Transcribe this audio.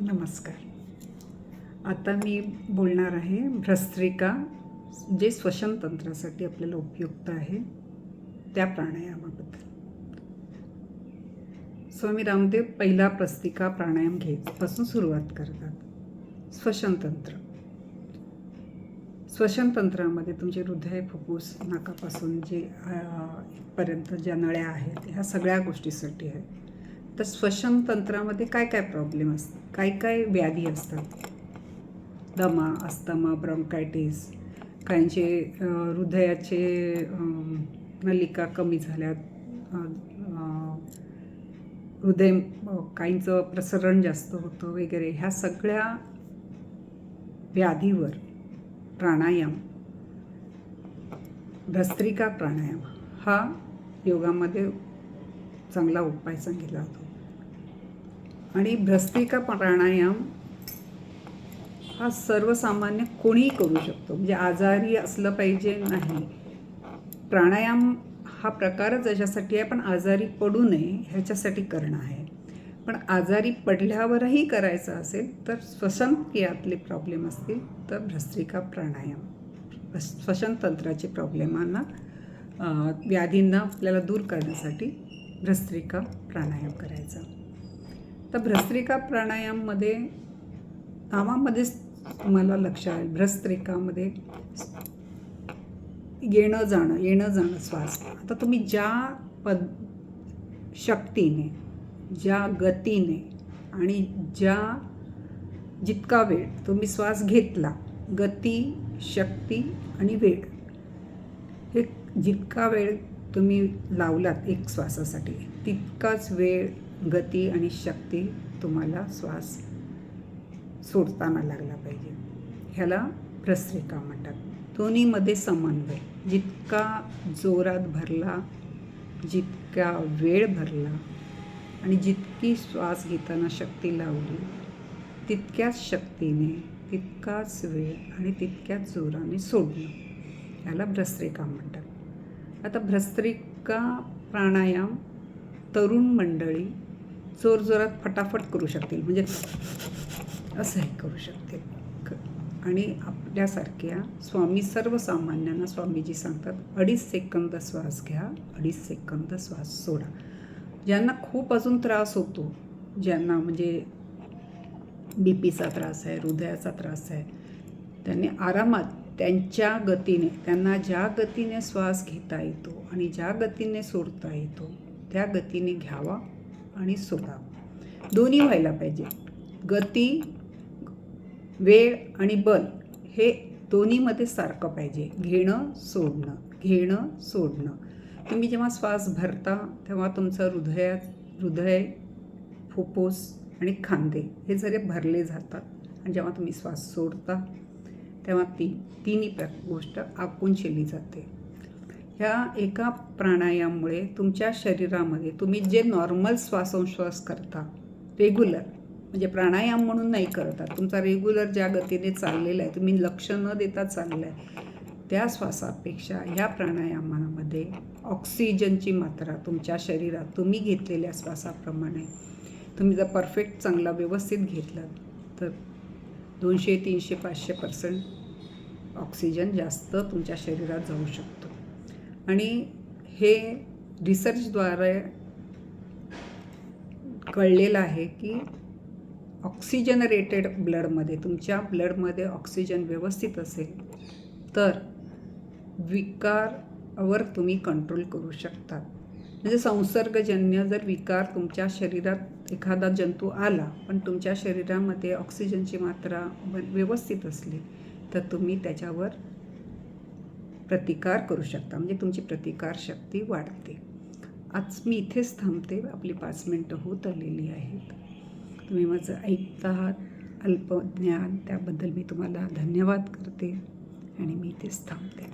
नमस्कार. आता मी बोलणार आहे भ्रस्त्रिका जे श्वसनतंत्रासाठी आपल्याला उपयुक्त आहे त्या प्राणायामाबद्दल. स्वामी रामदेव पहिला प्रस्तिका प्राणायाम घेतपासून सुरुवात करतात. श्वसनतंत्र. श्वसनतंत्रामध्ये तुमचे हृदय फुफ्फुस नाकापासून जे पर्यंत ज्या नळ्या आहेत ह्या सगळ्या गोष्टीसाठी आहे तर श्वसनतंत्रामध्ये काय काय प्रॉब्लेम असतात काय काय व्याधी असतात? दमा अस्तमा ब्रॉन्कायटिस काहींचे हृदयाचे नलिका कमी झाल्यात हृदय काहींचं प्रसरण जास्त होतं वगैरे ह्या सगळ्या व्याधीवर प्राणायाम भस्त्रिका प्राणायाम हा योगामध्ये चांगला उपाय सांगितला जातो आणि भ्रस्त्रिका प्राणायाम हा सर्वसामान्य कोणीही करू शकतो. म्हणजे आजारी असलं पाहिजे नाही. प्राणायाम हा प्रकारच याच्यासाठी आहे पण आजारी पडू नये ह्याच्यासाठी करणं आहे. पण आजारी पडल्यावरही करायचं असेल तर श्वसनक्रियातले प्रॉब्लेम असतील तर भ्रस्त्रिका प्राणायाम. श्वसनतंत्राचे प्रॉब्लेमांना व्याधींना आपल्याला दूर करण्यासाठी भ्रस्त्रिका प्राणायाम करायचा. तर भ्रस्त्रिका प्राणायाममध्ये नावामध्येच तुम्हाला लक्ष आहे. भ्रस्त्रिकामध्ये येणं जाणं येणं जाणं श्वास. आता तुम्ही ज्या पद शक्तीने ज्या गतीने आणि ज्या जितका वेळ तुम्ही श्वास घेतला गती शक्ती आणि वेळ हे जितका वेळ तुम्ही लावलात एक श्वासासाठी तितकाच वेळ गती आणि शक्ती तुम्हाला श्वास सोडताना लागला पाहिजे. ह्याला भ्रस्त्रिका म्हणतात. दोन्हीमध्ये समन्वय. जितका जोरात भरला जितका वेळ भरला आणि जितकी श्वास घेताना शक्ती लावली तितक्याच शक्तीने तितकाच वेळ आणि तितक्याच जोराने सोडणं याला भ्रस्त्रिका म्हणतात. आता भ्रस्त्रिका प्राणायाम तरुण मंडळी जोरजोरात फटाफट करू शकतील. म्हणजे असंही करू शकतील. आणि आपल्यासारख्या स्वामी सर्वसामान्यांना स्वामीजी सांगतात अडीच सेकंद श्वास घ्या अडीच सेकंद श्वास सोडा. ज्यांना खूप अजून त्रास होतो ज्यांना म्हणजे बी पीचा त्रास आहे हृदयाचा त्रास आहे त्यांनी आरामात त्यांच्या गतीने त्यांना ज्या गतीने श्वास घेता येतो आणि ज्या गतीने सोडता येतो त्या गतीने घ्यावा. आणि स्वभाव. दोन्ही व्हायला पाहिजे. गती वेळ आणि बल हे दोन्हीमध्ये सारखं पाहिजे. घेणं सोडणं. घेणं सोडणं. तुम्ही जेव्हा श्वास भरता तेव्हा तुमचं हृदयात हृदय फुफ्फुस आणि खांदे हे जरे भरले जातात आणि जेव्हा तुम्ही श्वास सोडता तेव्हा ती तिन्ही प्र गोष्ट आकून शेली जाते. ह्या एका प्राणायाममुळे तुमच्या शरीरामध्ये तुम्ही जे नॉर्मल श्वासोच्छ्वास करता रेग्युलर म्हणजे प्राणायाम म्हणून नाही करता तुमचा रेग्युलर ज्या गतीने चाललेला आहे तुम्ही लक्ष न देता चाललं आहे त्या श्वासापेक्षा ह्या प्राणायामामध्ये ऑक्सिजनची मात्रा तुमच्या शरीरात तुम्ही घेतलेल्या श्वासाप्रमाणे तुम्ही जर परफेक्ट चांगला व्यवस्थित घेतला तर दोनशे तीनशे पाचशे पर्सेंट ऑक्सिजन जास्त तुमच्या शरीरात जाऊ शकतो. आणि हे रिसर्चद्वारे कळलेलं आहे की ऑक्सिजन रेटेड ब्लडमध्ये तुमच्या ब्लडमध्ये ऑक्सिजन व्यवस्थित असेल तर विकारवर तुम्ही कंट्रोल करू शकता. म्हणजे संसर्गजन्य जर विकार तुमच्या शरीरात एखादा जंतू आला पण तुमच्या शरीरामध्ये ऑक्सिजनची मात्रा व्यवस्थित असली तर तुम्ही त्याच्यावर प्रतिकार करू शकता. म्हणजे तुमची प्रतिकार शक्ती वाढते. आज मी इथेच थांबते. आपली पाच मिनटं होत आलेली आहेत. तुम्ही माझं ऐकता आहात अल्पज्ञान. त्याबद्दल मी तुम्हाला धन्यवाद करते. आणि मी इथेच थांबते.